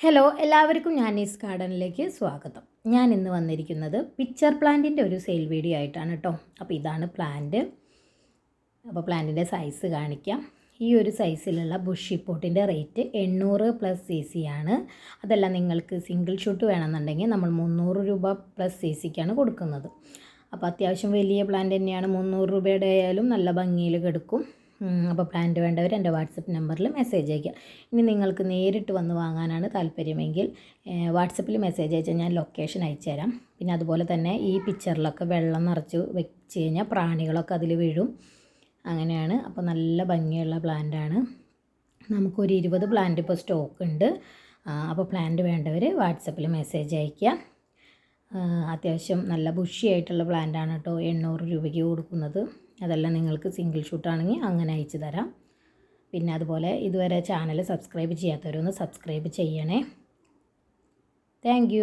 Hello എല്ലാവർക്കും ഞാനീസ് ഗാർഡനിലേക്ക് സ്വാഗതം. ഞാൻ ഇന്ന് വന്നിരിക്കുന്നത് പിക്ചർ പ്ലാന്റിന്റെ ഒരു സെയിൽ വീഡിയോ ആയിട്ടാണ് കേട്ടോ അപ്പോൾ ഇതാണ് പ്ലാന്റ് അപ്പോൾ പ്ലാന്റിന്റെ സൈസ് കാണിക്കാം. ഈ ഒരു സൈസിലുള്ള ബുഷി പോട്ടിന്റെ റേറ്റ് എണ്ണൂറ് പ്ലസ് സി സി ആണ്. അതെല്ലാം നിങ്ങൾക്ക് സിംഗിൾ ഷൂട്ട് വേണമെന്നുണ്ടെങ്കിൽ നമ്മൾ മുന്നൂറ് രൂപ പ്ലസ് സി സിക്കാണ് കൊടുക്കുന്നത്. അപ്പോൾ അത്യാവശ്യം വലിയ പ്ലാന്റ് തന്നെയാണ്. മുന്നൂറ് രൂപയുടെ ആയാലും നല്ല ഭംഗിയിൽ കിടക്കും. അപ്പോൾ പ്ലാന്റ് വേണ്ടവർ എന്റെ വാട്സപ്പ് നമ്പറിൽ മെസ്സേജ് അയയ്ക്കുക ഇനി നിങ്ങൾക്ക് നേരിട്ട് വന്ന് വാങ്ങാനാണ് താല്പര്യമെങ്കിൽ വാട്സപ്പിൽ മെസ്സേജ് അയച്ചാൽ ഞാൻ ലൊക്കേഷൻ അയച്ചു തരാം. പിന്നെ അതുപോലെ തന്നെ ഈ പിക്ചറിലൊക്കെ വെള്ളം നിറച്ച് വെച്ച് കഴിഞ്ഞാൽ പ്രാണികളൊക്കെ അതിൽ വീഴും. അങ്ങനെയാണ്. അപ്പോൾ നല്ല ഭംഗിയുള്ള പ്ലാന്റാണ് നമുക്കൊരു ഇരുപത് പ്ലാന്റ് ഇപ്പോൾ സ്റ്റോക്ക് ഉണ്ട്. അപ്പോൾ പ്ലാന്റ് വേണ്ടവർ വാട്സപ്പിൽ മെസ്സേജ് അയയ്ക്കുക അത്യാവശ്യം നല്ല ബുഷിയായിട്ടുള്ള പ്ലാന്റാണ് കേട്ടോ എണ്ണൂറ് രൂപയ്ക്ക് കൊടുക്കുന്നത്. അതെല്ലാം നിങ്ങൾക്ക് സിംഗിൾ ഷൂട്ടാണെങ്കിൽ അങ്ങനെ അയച്ചു തരാം. പിന്നെ അതുപോലെ ഇതുവരെ ചാനൽ സബ്സ്ക്രൈബ് ചെയ്യാത്തവരൊന്ന് സബ്സ്ക്രൈബ് ചെയ്യണേ. താങ്ക്